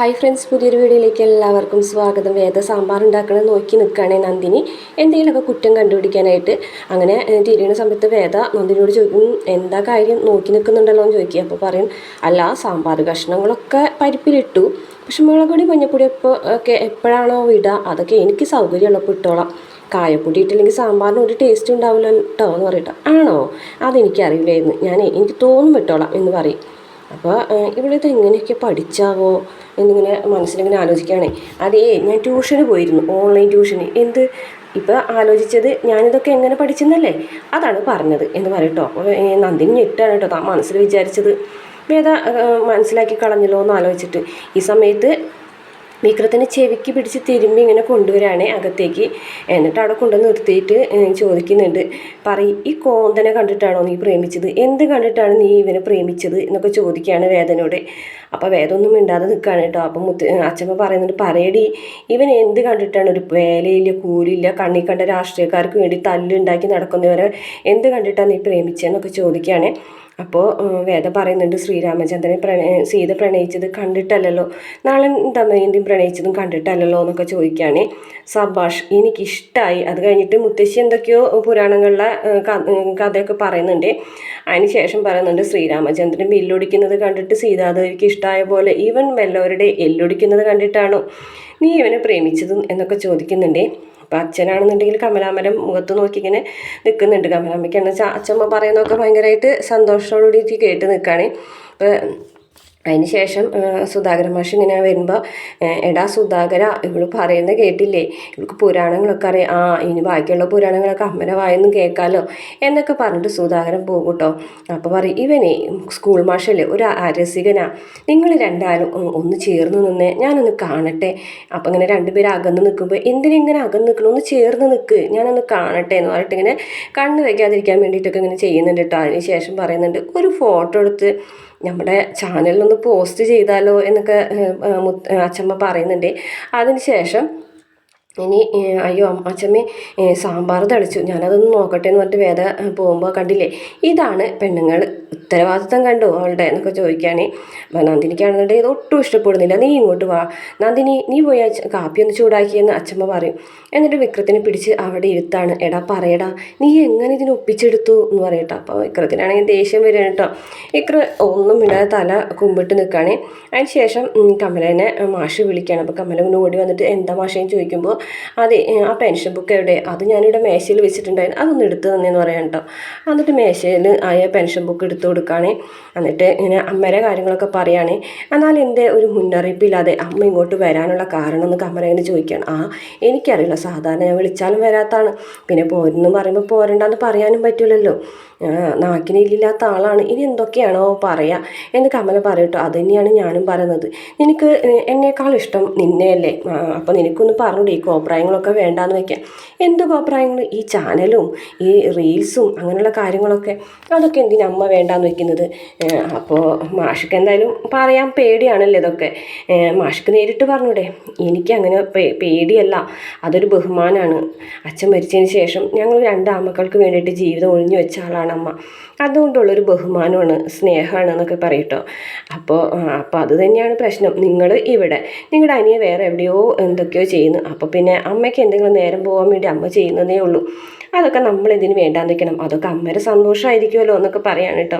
Hi friends പുതിയൊരു വീഡിയോയിലേക്ക് എല്ലാവർക്കും സ്വാഗതം. വേദ സാമ്പാർ ഉണ്ടാക്കണം നോക്കി നിൽക്കുകയാണ് നന്ദിനി. എന്തെങ്കിലുമൊക്കെ കുറ്റം കണ്ടുപിടിക്കാനായിട്ട് അങ്ങനെ തിരിയുന്ന സമയത്ത് വേദ നന്ദിനിയോട് ചോദിക്കും എന്താ കാര്യം? നോക്കി നിൽക്കുന്നുണ്ടല്ലോ എന്ന് ചോദിക്കുക അപ്പോൾ പറയും അല്ല സാമ്പാർ കഷ്ണങ്ങളൊക്കെ പരിപ്പിലിട്ടു. പക്ഷെ മുളക് പൊടി മഞ്ഞപ്പൊടി എപ്പോൾ ഒക്കെ എപ്പോഴാണോ വിടുക അതൊക്കെ എനിക്ക് സൗകര്യമുള്ളപ്പോൾ ഇട്ടോളാം. കായപ്പൊടി ഇട്ടില്ലെങ്കിൽ സാമ്പാറിന് ഒരു ടേസ്റ്റ് ഉണ്ടാവില്ല കേട്ടോ എന്ന് പറയട്ടോ. ആണോ? അതെനിക്കറിയില്ലായിരുന്നു. ഞാൻ എനിക്ക് തോന്നും ഇട്ടോളാം എന്ന് പറയും. അപ്പോൾ ഇവളിത് എങ്ങനെയൊക്കെ പഠിച്ചാവോ എന്നിങ്ങനെ മനസ്സിലിങ്ങനെ ആലോചിക്കുകയാണേ. അതേ ഞാൻ ട്യൂഷന് പോയിരുന്നു ഓൺലൈൻ ട്യൂഷന്. എന്ത്? ഇപ്പോൾ ആലോചിച്ചത് ഞാനിതൊക്കെ എങ്ങനെ പഠിച്ചെന്നല്ലേ? അതാണ് പറഞ്ഞത് എന്ന് പറയട്ടോ. അപ്പോൾ നന്ദിനി ഞെട്ടാണ് കേട്ടോ താൻ മനസ്സിൽ വിചാരിച്ചത്. വേദ മനസ്സിലാക്കി കളഞ്ഞല്ലോ എന്ന് ആലോചിച്ചിട്ട്. ഈ സമയത്ത് വിക്രത്തിനെ ചെവിക്ക് പിടിച്ച് തിരുമ്പി ഇങ്ങനെ കൊണ്ടുവരാണേ അകത്തേക്ക്. എന്നിട്ട് അവിടെ കൊണ്ടു നിർത്തിയിട്ട് ചോദിക്കുന്നുണ്ട് പറയും ഈ കോന്തനെ കണ്ടിട്ടാണോ നീ പ്രേമിച്ചത്? എന്ത് കണ്ടിട്ടാണ് നീ ഇവനെ പ്രേമിച്ചത്? എന്നൊക്കെ ചോദിക്കുകയാണ് വേദനയോട്. അപ്പോൾ വേദമൊന്നും മിണ്ടാതെ നിൽക്കുകയാണ് കേട്ടോ. അപ്പം മുത്ത് അച്ഛമ്മ പറയുന്നുണ്ട് പറയടി ഇവൻ എന്ത് കണ്ടിട്ടാണ്? ഒരു വേലയില്ല കൂലില്ല കണ്ണി കണ്ട രാഷ്ട്രീയക്കാർക്ക് വേണ്ടി തല്ലുണ്ടാക്കി നടക്കുന്നവരെ എന്ത് കണ്ടിട്ടാണ് നീ പ്രേമിച്ചതെന്നൊക്കെ ചോദിക്കുകയാണ്. അപ്പോൾ വേദ പറയുന്നുണ്ട് ശ്രീരാമചന്ദ്രനെ പ്രണ സീത പ്രണയിച്ചത് കണ്ടിട്ടല്ലല്ലോ. നാളെ ദമയന്തി പ്രണയിച്ചതും കണ്ടിട്ടല്ലല്ലോ എന്നൊക്കെ ചോദിക്കുകയാണ് സബാഷ്. എനിക്കിഷ്ടമായി അത് കഴിഞ്ഞിട്ട് മുത്തശ്ശി എന്തൊക്കെയോ പുരാണങ്ങളിലെ കഥയൊക്കെ പറയുന്നുണ്ട്. അതിന് ശേഷം പറയുന്നുണ്ട് ശ്രീരാമചന്ദ്രൻ വില്ലൊടിക്കുന്നത് കണ്ടിട്ട് സീതാദേവിക്ക് ഇഷ്ടമായ പോലെ ഈവൻ വല്ലവരുടെ എല്ലൊടിക്കുന്നത് കണ്ടിട്ടാണോ? നീ ഇവനെ പ്രേമിച്ചതും എന്നൊക്കെ ചോദിക്കുന്നുണ്ട്. അപ്പം അച്ഛനാണെന്നുണ്ടെങ്കിൽ കമലാമരം മുഖത്ത് നോക്കി ഇങ്ങനെ നിൽക്കുന്നുണ്ട് കമലാമ്മയ്ക്കാണെന്ന് വെച്ചാൽ അച്ഛമ്മ പറയുന്നതൊക്കെ ഭയങ്കരമായിട്ട് സന്തോഷത്തോടുകൂടി കേട്ട് നിൽക്കുകയാണ്. ഇപ്പം അതിന് ശേഷം മാഷ് ഇങ്ങനെ വരുമ്പോൾ എടാ സുധാകര ഇവൾ പറയുന്നത് കേട്ടില്ലേ? ഇവൾക്ക് പുരാണങ്ങളൊക്കെ അറിയാം. ആ ഇനി ബാക്കിയുള്ള പുരാണങ്ങളൊക്കെ അമ്മനെ വായെന്ന് കേൾക്കാമല്ലോ എന്നൊക്കെ പറഞ്ഞിട്ട് സുധാകരൻ പോകും കേട്ടോ. അപ്പോൾ പറയും ഇവനെ സ്കൂൾ മാഷല്ലേ ഒരു അരസികനാ. നിങ്ങൾ രണ്ടാളും ഉം, ഒന്ന് ചേർന്ന് നിന്ന് ഞാനൊന്ന് കാണട്ടെ. അപ്പം ഇങ്ങനെ രണ്ടുപേരും അകന്ന് നിൽക്കുമ്പോൾ എന്തിനിങ്ങനെ അകന്ന് നിൽക്കണം ഒന്ന് ചേർന്ന് നിൽക്ക് ഞാനൊന്ന് കാണട്ടെ എന്ന് പറഞ്ഞിട്ട് ഇങ്ങനെ കണ്ണ് വയ്ക്കാതിരിക്കാൻ വേണ്ടിയിട്ടൊക്കെ ഇങ്ങനെ ചെയ്യുന്നുണ്ട് കേട്ടോ. അതിന് ശേഷം പറയുന്നുണ്ട് ഒരു ഫോട്ടോ എടുത്ത് നമ്മുടെ ചാനലിലൊന്ന് പോസ്റ്റ് ചെയ്താലോ എന്നൊക്കെ അച്ചമ്മ പറയുന്നുണ്ട്. അതിന് ശേഷം ഇനി അയ്യോ അച്ഛമ്മേ സാമ്പാർ തളിച്ചു. ഞാനതൊന്ന് നോക്കട്ടെ എന്ന് പറഞ്ഞിട്ട് വേദ പോകുമ്പോൾ കണ്ടില്ലേ? ഇതാണ് പെണ്ണുങ്ങൾ ഉത്തരവാദിത്തം കണ്ടു അവളുടെ എന്നൊക്കെ ചോദിക്കുകയാണെ അപ്പം നന്ദിനിക്കാണെന്നുണ്ടെങ്കിൽ ഇത് ഒട്ടും ഇഷ്ടപ്പെടുന്നില്ല. നീ ഇങ്ങോട്ട് വാ. നന്ദിനി നീ പോയി കാപ്പി ഒന്ന് ചൂടാക്കിയെന്ന് അച്ഛമ്മ പറയും. എന്നിട്ട് വിക്രത്തിനെ പിടിച്ച് അവിടെ ഇരുത്താണ്. എടാ പറയടാ നീ എങ്ങനെ ഇതിനെ ഒപ്പിച്ചെടുത്തു എന്ന് പറയട്ടോ. അപ്പോൾ വിക്രത്തിനാണെങ്കിൽ ദേഷ്യം വരികയാണ് കേട്ടോ. വിക്ര ഒന്നും ഇടാതെ തല കുമ്പിട്ട് നിൽക്കുകയാണ് അതിന് ശേഷം കമലനെ കമലേനെ മാഷ് വിളിക്കുകയാണ് അപ്പോൾ കമല ഇങ്ങനെ ഓടി വന്നിട്ട് എന്താ മാഷേന്ന് ചോദിക്കുമ്പോൾ അതെ ആ പെൻഷൻ ബുക്ക് എവിടെ? അത് ഞാനിവിടെ മേശയിൽ വെച്ചിട്ടുണ്ടായിരുന്നു. അതൊന്ന് എടുത്ത് തന്നെയെന്ന് പറയാം കേട്ടോ. എന്നിട്ട് മേശയിൽ ആയ പെൻഷൻ ബുക്ക് എടുത്തു കൊടുക്കുകയാണ് എന്നിട്ട് ഇങ്ങനെ അമ്മയുടെ കാര്യങ്ങളൊക്കെ പറയുകയാണ് എന്നാൽ എന്റെ ഒരു മുന്നറിയിപ്പില്ലാതെ അമ്മ ഇങ്ങോട്ട് വരാനുള്ള കാരണം എന്നൊക്കെ അമ്മ ഇങ്ങനെ ചോദിക്കുകയാണ്. ആ എനിക്കറിയില്ല. സാധാരണ ഞാൻ വിളിച്ചാലും വരാത്താണ്. പിന്നെ പോരെന്ന് പറയുമ്പോൾ പോരണ്ടെന്ന് പറയാനും പറ്റില്ലല്ലോ നാക്കിനില്ലാത്ത ആളാണ്. ഇനി എന്തൊക്കെയാണോ പറയുക എന്ന് കമല പറയട്ടോ അത് തന്നെയാണ് ഞാനും പറയുന്നത്. നിനക്ക് എന്നേക്കാൾ ഇഷ്ടം നിന്നെയല്ലേ. അപ്പോൾ നിനക്കൊന്ന് പറഞ്ഞൂടെ ഈ കോപ്രായങ്ങളൊക്കെ വേണ്ടാന്ന് വെക്കാം എന്ത് കോപ്രായങ്ങൾ ഈ ചാനലും ഈ റീൽസും അങ്ങനെയുള്ള കാര്യങ്ങളൊക്കെ. അതൊക്കെ എന്തിനാ അമ്മ വേണ്ടാന്ന് വെക്കുന്നത്. അപ്പോൾ മാഷിക്ക് എന്തായാലും പറയാൻ പേടിയാണല്ലോ ഇതൊക്കെ. മാഷിക്ക് നേരിട്ട് പറഞ്ഞൂടെ. എനിക്ക് അങ്ങനെ പേടിയല്ല. അതൊരു ബഹുമാനമാണ് അച്ഛൻ മരിച്ചതിന് ശേഷം ഞങ്ങൾ രണ്ട് ആമക്കൾക്ക് വേണ്ടിയിട്ട് ജീവിതം ഒഴിഞ്ഞു വെച്ച ആളാണ് അമ്മ. അതുകൊണ്ടുള്ളൊരു ബഹുമാനമാണ് സ്നേഹമാണ് എന്നൊക്കെ പറയട്ടോ. അപ്പോൾ അപ്പോൾ അത് തന്നെയാണ് പ്രശ്നം. നിങ്ങൾ ഇവിടെ. നിങ്ങളുടെ അനിയെ വേറെ എവിടെയോ എന്തൊക്കെയോ ചെയ്യുന്നു. അപ്പോൾ പിന്നെ അമ്മയ്ക്ക് എന്തെങ്കിലും നേരം പോകാൻ വേണ്ടി അമ്മ ചെയ്യുന്നതേ ഉള്ളൂ. അതൊക്കെ നമ്മൾ ഇതിന് വേണ്ടാന്ന് വെക്കണം അതൊക്കെ അമ്മയുടെ സന്തോഷമായിരിക്കുമല്ലോ എന്നൊക്കെ പറയാണ് കേട്ടോ.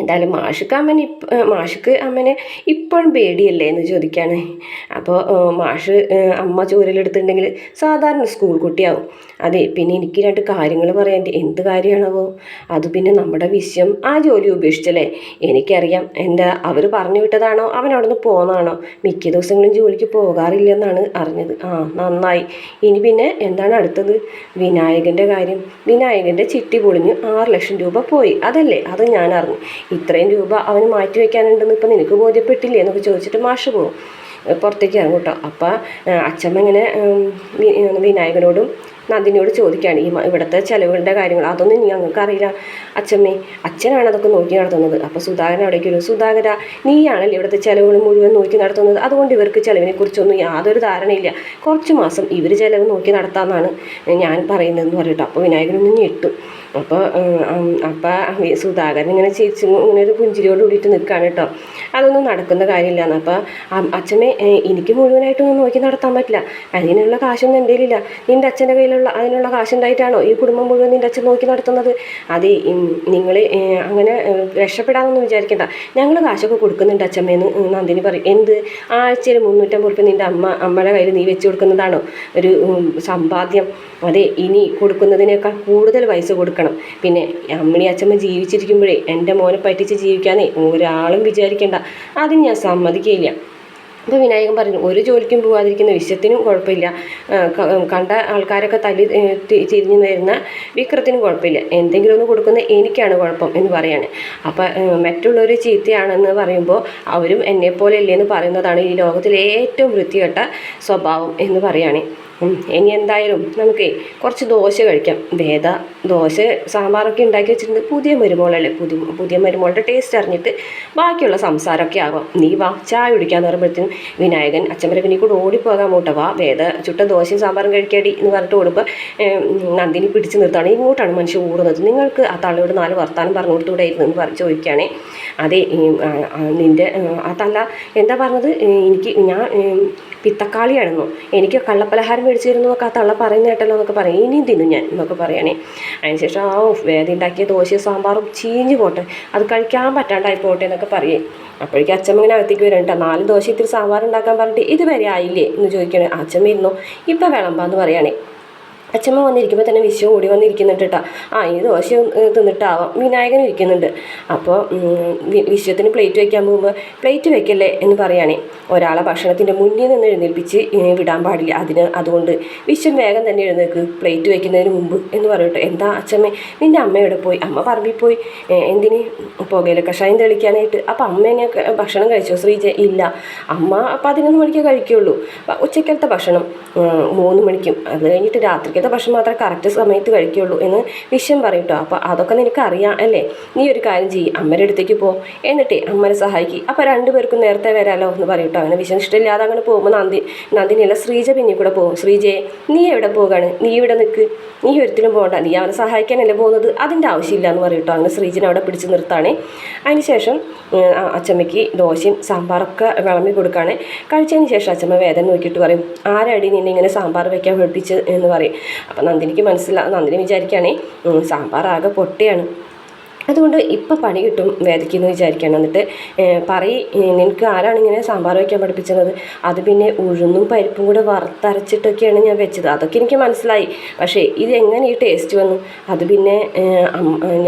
എന്തായാലും മാഷിക്ക് അമ്മനെ ഇപ്പ മാഷിക്ക് അമ്മനെ ഇപ്പോഴും പേടിയല്ലേ എന്ന് ചോദിക്കുകയാണ് അപ്പോൾ മാഷ് അമ്മ ചൂരലെടുത്തിട്ടുണ്ടെങ്കിൽ സാധാരണ സ്കൂൾ കുട്ടിയാവും. അതെ പിന്നെ എനിക്ക് രണ്ട് കാര്യങ്ങൾ പറയാൻ എന്ത് കാര്യമാണാവോ? അത് പിന്നെ നമ്മുടെ വിഷയം ആ ജോലി ഉപേക്ഷിച്ചല്ലേ? എനിക്കറിയാം. എന്താ അവർ പറഞ്ഞു വിട്ടതാണോ? അവൻ അവിടെ നിന്ന് പോന്നതാണോ മിക്ക ദിവസങ്ങളും ജോലിക്ക് പോകാറില്ലെന്നാണ് അറിഞ്ഞത്. ആ നന്നായി. ഇനി പിന്നെ എന്താണ് അടുത്തത്? വിനായകന്റെ കാര്യം. വിനായകന്റെ ചിട്ടി പൊളിഞ്ഞ് ആറ് ലക്ഷം രൂപ പോയി. അതല്ലേ? അത് ഞാൻ അറിഞ്ഞു. ഇത്രയും രൂപ അവന് മാറ്റി വയ്ക്കാനുണ്ടെന്ന് ഇപ്പം നിനക്ക് ബോധ്യപ്പെട്ടില്ലേ എന്നൊക്കെ ചോദിച്ചിട്ട് മാഷ് പോകും പുറത്തേക്ക് ഇറങ്ങും കേട്ടോ. അപ്പം അച്ഛമ്മ ഇങ്ങനെ വിനായകനോടും നന്ദിനിയോട് ചോദിക്കുകയാണ് ഈ ഇവിടുത്തെ ചിലവുകളുടെ കാര്യങ്ങൾ. അതൊന്നും ഞങ്ങൾക്ക് അറിയില്ല. അച്ഛമ്മേ അച്ഛനാണ് അതൊക്കെ നോക്കി നടത്തുന്നത്. അപ്പോൾ സുധാകരൻ അവിടേക്ക് വരും. സുധാകര നീയാണല്ലോ ഇവിടുത്തെ ചിലവുകൾ മുഴുവൻ നോക്കി നടത്തുന്നത്? അതുകൊണ്ട് ഇവർക്ക് ചിലവിനെ കുറിച്ചൊന്നും യാതൊരു ധാരണയില്ല. കുറച്ച് മാസം ഇവർ ചിലവ് നോക്കി നടത്താമെന്നാണ് ഞാൻ പറയുന്നതെന്ന് പറഞ്ഞിട്ട് അപ്പോൾ വിനായകനൊന്നും ഞെട്ടു. അപ്പോൾ അപ്പം സുധാകരൻ ഇങ്ങനെ ചിരിച്ച് ഇങ്ങനെ ഒരു പുഞ്ചിരിയോട് കൂടിയിട്ട് നിൽക്കുകയാണ് കേട്ടോ. അതൊന്നും നടക്കുന്ന കാര്യമില്ലാന്ന്. അപ്പോൾ അച്ഛനെ എനിക്ക് മുഴുവനായിട്ടൊന്നും നോക്കി നടത്താൻ പറ്റില്ല. അതിനുള്ള കാശൊന്നും എന്റെ കയ്യിലില്ല. നിന്റെ അച്ഛന്റെ കയ്യിലുള്ള അതിനുള്ള കാശുണ്ടായിട്ടാണോ ഈ കുടുംബം മുഴുവൻ നിന്റെ അച്ഛൻ നോക്കി നടത്തുന്നത്? അത് നിങ്ങൾ അങ്ങനെ രക്ഷപ്പെടാമെന്നൊന്നും വിചാരിക്കേണ്ട. ഞങ്ങൾ കാശൊക്കെ കൊടുക്കുന്നുണ്ട് അച്ഛമ്മേന്ന് നന്ദിനി പറയും. എന്ത്? ആഴ്ചയിൽ മുന്നൂറ്റമ്പത് റുപ്യ നിന്റെ അമ്മ അമ്മയുടെ കയ്യിൽ നീ വെച്ച് കൊടുക്കുന്നതാണോ? ഒരു സമ്പാദ്യം. അതെ ഇനി കൊടുക്കുന്നതിനേക്കാൾ കൂടുതൽ പൈസ കൊടുക്കണം. പിന്നെ അമ്മണി അച്ഛമ്മ ജീവിച്ചിരിക്കുമ്പോഴേ എന്റെ മോനെ പറ്റിച്ച് ജീവിക്കാനേ ഒരാളും വിചാരിക്കേണ്ട. അതിന് ഞാൻ സമ്മതിക്കുകയില്ല അപ്പോൾ വിനായകൻ പറഞ്ഞു ഒരു ജോലിക്കും പോകാതിരിക്കുന്ന വിശ്വത്തിനും കുഴപ്പമില്ല. കണ്ട ആൾക്കാരൊക്കെ തല്ലി തിരിഞ്ഞു വരുന്ന വിക്രത്തിനും കുഴപ്പമില്ല. എന്തെങ്കിലും ഒന്ന് കൊടുക്കുന്ന എനിക്കാണ് കുഴപ്പം എന്ന് പറയാണ്. അപ്പം മറ്റുള്ളവർ ചീത്തയാണെന്ന് പറയുമ്പോൾ അവരും എന്നെപ്പോലെ അല്ലേന്ന് പറയുന്നതാണ് ഈ ലോകത്തിലെ ഏറ്റവും വൃത്തികെട്ട സ്വഭാവം എന്ന് പറയാണ്. ഉം, ഇനി എന്തായാലും നമുക്ക് കുറച്ച് ദോശ കഴിക്കാം. വേദ ദോശ സാമ്പാറൊക്കെ ഉണ്ടാക്കി വെച്ചിട്ടുണ്ട്. പുതിയ മരുമോളല്ലേ? പുതിയ പുതിയ മരുമോളുടെ ടേസ്റ്റ് അറിഞ്ഞിട്ട് ബാക്കിയുള്ള സംസാരമൊക്കെ ആവാം. നീ വാ ചായ കുടിക്കാന്ന് പറയുമ്പോഴത്തേനും വിനായകൻ അച്ഛമ്മരെ പിന്നെ കൂടെ ഓടിപ്പോകാൻ മൂട്ട വാ വേദ ചുട്ട ദോശയും സാമ്പാറും കഴിക്കാടി എന്ന് പറഞ്ഞിട്ട് ഓടുമ്പോൾ നന്ദിനി പിടിച്ച് നിർത്താണ് ഇങ്ങോട്ടാണ് മനുഷ്യൻ ഓടുന്നത്. നിങ്ങൾക്ക് ആ തള്ളയോട് നാല് വർത്താനം പറഞ്ഞു കൊടുത്തുകൂടായിരുന്നു എന്ന് പറഞ്ഞ് ചോദിക്കുകയാണേ. അതെ നിന്റെ ആ, തല്ല എന്താ പറഞ്ഞത്? എനിക്ക് ഞാൻ പിത്തക്കാളിയാണെന്നോ. എനിക്ക് കള്ളപ്പലഹാരം മേടിച്ചു ഒക്കെ ആ തള്ള പറയുന്ന കേട്ടല്ലോ എന്നൊക്കെ പറയും. ഇനിയും തിന്നു ഞാൻ എന്നൊക്കെ പറയണേ. അതിനുശേഷം ആ വേദ ഉണ്ടാക്കിയ ദോശയും സാമ്പാറും ചീഞ്ഞു പോട്ടെ. അത് കഴിക്കാൻ പറ്റാണ്ടായി പോട്ടെ എന്നൊക്കെ പറയേ. അപ്പോഴേക്കും അച്ഛമ്മ ഇങ്ങനെ അകത്തേക്ക് വരണ്ട നാല് ദോശ ഇത്തിരി സാമ്പാർ ഉണ്ടാക്കാൻ പറഞ്ഞിട്ട് ഇതുവരെ ആയില്ലേ എന്ന് ചോദിക്കണേ. അച്ഛമ്മ ഇരുന്നു. ഇപ്പം വിളമ്പാന്ന് പറയണേ. അച്ഛമ്മ വന്നിരിക്കുമ്പോൾ തന്നെ വിശു ഓടി വന്നിരിക്കുന്നുണ്ട് കേട്ടോ ആ ഈ ദോശ തിന്നിട്ടാവാം. വിനായകൻ ഇരിക്കുന്നുണ്ട്. അപ്പോൾ വിശ്വത്തിന് പ്ലേറ്റ് വയ്ക്കാൻ പോകുമ്പോൾ പ്ലേറ്റ് വെക്കല്ലേ? എന്ന് പറയുകയാണേ ഒരാളെ ഭക്ഷണത്തിന്റെ മുന്നിൽ നിന്ന് എഴുന്നേൽപ്പിച്ച് വിടാൻ പാടില്ല. അതിന് അതുകൊണ്ട് വിശ്വൻ വേഗം തന്നെ എഴുന്നേൽക്ക്. പ്ലേറ്റ് വയ്ക്കുന്നതിന് മുമ്പ് എന്ന് പറയട്ടെ. എന്താ അച്ഛമ്മേ? നിന്റെ അമ്മയോടെ പോയി? അമ്മ പറമ്പിൽ പോയി. എന്തിന്? പുകയില കഷായം തെളിക്കാനായിട്ട്. അപ്പോൾ അമ്മ എന്നെ ഭക്ഷണം കഴിച്ചോ? ശ്രീജ ഇല്ല. അമ്മ പതിനൊന്ന് മണിക്കേ കഴിക്കുള്ളൂ. പ- ഉച്ചക്കലത്തെ ഭക്ഷണം മൂന്ന് മണിക്കും. അത് കഴിഞ്ഞിട്ട് രാത്രിക്കത്തെ ഭക്ഷണം മാത്രമേ കറക്റ്റ് സമയത്ത് കഴിക്കുള്ളൂ എന്ന് വിഷയം പറയും കേട്ടോ അപ്പോൾ അതൊക്കെ നിനക്ക് അറിയാം അല്ലേ? നീ ഒരു കാര്യം ചെയ്യ്. അമ്മയുടെ അടുത്തേക്ക് പോ. എന്നിട്ടേ അമ്മനെ സഹായിക്കും. അപ്പോൾ രണ്ടുപേർക്കും നേരത്തെ വരാലോ എന്ന് പറയും കേട്ടോ അങ്ങനെ വിഷം ഇഷ്ടമില്ലാതെ അങ്ങനെ പോകുമ്പോൾ നന്ദി നന്ദിനിയല്ല ശ്രീജ പിന്നെ കൂടെ പോകും. ശ്രീജയെ നീ എവിടെ പോകാണ്? നീ ഇവിടെ നിൽക്ക് നീ ഒരിക്കലും പോകണ്ട നീ അവനെ സഹായിക്കാനല്ലേ പോകുന്നത്? അതിന്റെ ആവശ്യമില്ല എന്ന് പറയും കേട്ടോ അങ്ങനെ ശ്രീജിനെ അവിടെ പിടിച്ച് നിർത്താണേ. അതിനുശേഷം അച്ചമ്മയ്ക്ക് ദോശയും സാമ്പാറൊക്കെ വിളമ്പി കൊടുക്കുകയാണ് കഴിച്ചതിന് ശേഷം അച്ചമ്മ വേദന നോക്കിയിട്ട് പറയും ആരടി നിന്നെ ഇങ്ങനെ സാമ്പാർ വയ്ക്കാൻ പഠിപ്പിച്ച് എന്ന് പറയും. അപ്പം നന്ദിനിക്ക് മനസ്സിലാ നന്ദിനി വിചാരിക്കുകയാണേ സാമ്പാർ ആകെ പൊട്ടയാണ്. അതുകൊണ്ട് ഇപ്പം പണി കിട്ടും വേദയ്ക്കെന്ന് വിചാരിക്കണം. എന്നിട്ട് പറയ് നിനക്ക് ആരാണ് ഇങ്ങനെ സാമ്പാർ വയ്ക്കാൻ പഠിപ്പിച്ചത്? അത് പിന്നെ ഉഴുന്നും പരിപ്പും കൂടെ വറുത്തരച്ചിട്ടൊക്കെയാണ് ഞാൻ വെച്ചത്. അതൊക്കെ എനിക്ക് മനസ്സിലായി. പക്ഷേ ഇതെങ്ങനെ ഈ ടേസ്റ്റ് വന്നു? അത് പിന്നെ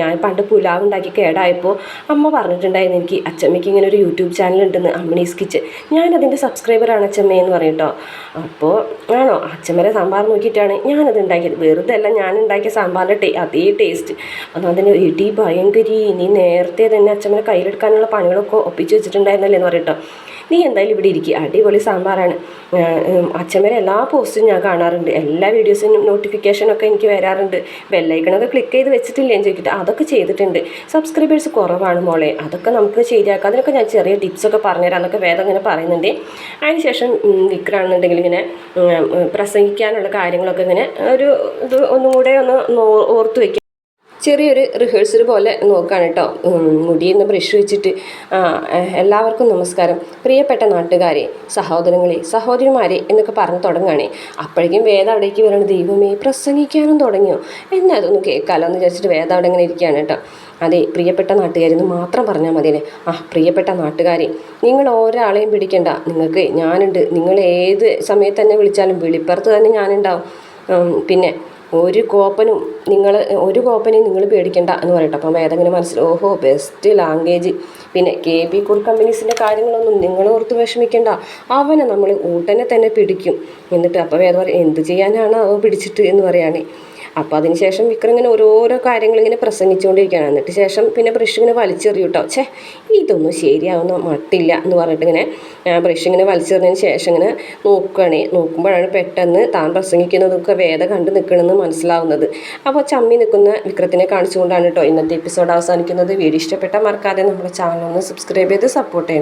ഞാൻ പണ്ട് പുലാവ് ഉണ്ടാക്കി കേടായപ്പോൾ അമ്മ പറഞ്ഞിട്ടുണ്ടായിരുന്നു എനിക്ക് അച്ചമ്മയ്ക്ക് ഇങ്ങനെ ഒരു യൂട്യൂബ് ചാനൽ ഉണ്ടെന്ന് അമ്മണീസ് കിച്ചൻ ഞാനതിന്റെ സബ്സ്ക്രൈബറാണ് അച്ചമ്മ എന്ന് പറയും അപ്പോൾ ആണോ? അച്ചമ്മരെ സാമ്പാർ നോക്കിയിട്ടാണ് ഞാനത് ഉണ്ടാക്കിയത്. വെറുതെ അല്ല ഞാൻ ഉണ്ടാക്കിയ സാമ്പാറിന്റെ അതേ ടേസ്റ്റ്. അതിന് ഇടി ഭയങ്കരി നീ നേരത്തെ തന്നെ അച്ഛമ്മനെ കയ്യിലെടുക്കാനുള്ള പണികളൊക്കെ ഒപ്പിച്ച് വെച്ചിട്ടുണ്ടായിരുന്നല്ലേ എന്ന് പറയട്ടോ നീ എന്തായാലും ഇവിടെ ഇരിക്കുക അടിപൊളി സാമ്പാറാണ്. അച്ഛമ്മരെ എല്ലാ പോസ്റ്റും ഞാൻ കാണാറുണ്ട്. എല്ലാ വീഡിയോസിനും നോട്ടിഫിക്കേഷനൊക്കെ എനിക്ക് വരാറുണ്ട്. ബെല്ലൈക്കണൊക്കെ ക്ലിക്ക് ചെയ്ത് വെച്ചിട്ടില്ലേ എന്ന് ചോദിക്കട്ടെ. അതൊക്കെ ചെയ്തിട്ടുണ്ട്. സബ്സ്ക്രൈബേഴ്സ് കുറവാണ് മോളെ. അതൊക്കെ നമുക്ക് ശരിയാക്കാം. അതിനൊക്കെ ഞാൻ ചെറിയ ടിപ്സൊക്കെ പറഞ്ഞുതരാം എന്നൊക്കെ വേദം ഇങ്ങനെ പറയുന്നുണ്ട്. അതിനുശേഷം വിക്രാണെന്നുണ്ടെങ്കിൽ ഇങ്ങനെ പ്രസംഗിക്കാനുള്ള കാര്യങ്ങളൊക്കെ ഇങ്ങനെ ഒരു ഇത് ഒന്നും കൂടെ ഒന്ന് ഓർത്ത് വെക്കുക ചെറിയൊരു റിഹേഴ്സൽ പോലെ നോക്കുകയാണ് കേട്ടോ മുടിയിൽ നിന്ന് ബ്രഷ് വെച്ചിട്ട് എല്ലാവർക്കും നമസ്കാരം. പ്രിയപ്പെട്ട നാട്ടുകാരെ സഹോദരങ്ങളെ സഹോദരിമാരെ എന്നൊക്കെ പറഞ്ഞ് തുടങ്ങുകയാണേ. അപ്പോഴേക്കും വേദ അവിടേക്ക് വരണം. ദൈവമേ പ്രസംഗിക്കാനും തുടങ്ങിയോ? എന്നാൽ അതൊന്ന് കേൾക്കാമല്ലോ എന്ന് വിചാരിച്ചിട്ട് വേദ അവിടെ ഇങ്ങനെ ഇരിക്കുകയാണ് കേട്ടോ അതെ പ്രിയപ്പെട്ട നാട്ടുകാരെന്ന് മാത്രം പറഞ്ഞാൽ മതിയല്ലേ? ആ പ്രിയപ്പെട്ട നാട്ടുകാരെ നിങ്ങൾ ഒരാളെയും പിടിക്കണ്ട. നിങ്ങൾക്ക് ഞാനുണ്ട്. നിങ്ങൾ ഏത് സമയത്ത് തന്നെ വിളിച്ചാലും വിളിപ്പുറത്ത് തന്നെ ഞാനുണ്ടാവും. പിന്നെ ഒരു കോപ്പനും നിങ്ങൾ ഒരു കോപ്പനെയും നിങ്ങൾ പേടിക്കണ്ട എന്ന് പറയട്ടെ. അപ്പം വേദങ്ങനെ മനസ്സിൽ ഓഹോ ബെസ്റ്റ് ലാംഗ്വേജ് പിന്നെ കെ പി കുർ കമ്പനീസിന്റെ കാര്യങ്ങളൊന്നും നിങ്ങൾ ഓർത്ത് വിഷമിക്കേണ്ട. അവനെ നമ്മൾ ഊട്ടനെ തന്നെ പിടിക്കും. എന്നിട്ട് അപ്പോൾ വേദം പറയും എന്ത് ചെയ്യാനാണ് അവ പിടിച്ചിട്ട് എന്ന് പറയുകയാണേ അപ്പോൾ അതിന് ശേഷം വിക്രം ഇങ്ങനെ ഓരോരോ കാര്യങ്ങളിങ്ങനെ പ്രസംഗിച്ചുകൊണ്ടിരിക്കുകയാണ്. എന്നിട്ട് ശേഷം പിന്നെ ബ്രഷ് ഇങ്ങനെ വലിച്ചെറിയും കേട്ടോ ഛേ ഇതൊന്നും ശരിയാവുന്ന മട്ടില്ല എന്ന് പറഞ്ഞിട്ട് ഇങ്ങനെ ബ്രഷ് ഇങ്ങനെ വലിച്ചെറിഞ്ഞതിന് ശേഷം ഇങ്ങനെ നോക്കുകയാണ് നോക്കുമ്പോഴാണ് പെട്ടെന്ന് താൻ പ്രസംഗിക്കുന്നതൊക്കെ വേദ കണ്ട് നിൽക്കണമെന്ന് മനസ്സിലാവുന്നത്. അപ്പോൾ ചമ്മി നിൽക്കുന്ന വിക്രത്തിനെ കാണിച്ചുകൊണ്ടാണ് കേട്ടോ ഇന്നത്തെ എപ്പിസോഡ് അവസാനിക്കുന്നത്. വീഡിയോ ഇഷ്ടപ്പെട്ടാൽ മറക്കാതെ നമ്മുടെ ചാനൽ ഒന്ന് സബ്സ്ക്രൈബ് ചെയ്ത് സപ്പോർട്ട് ചെയ്യണം.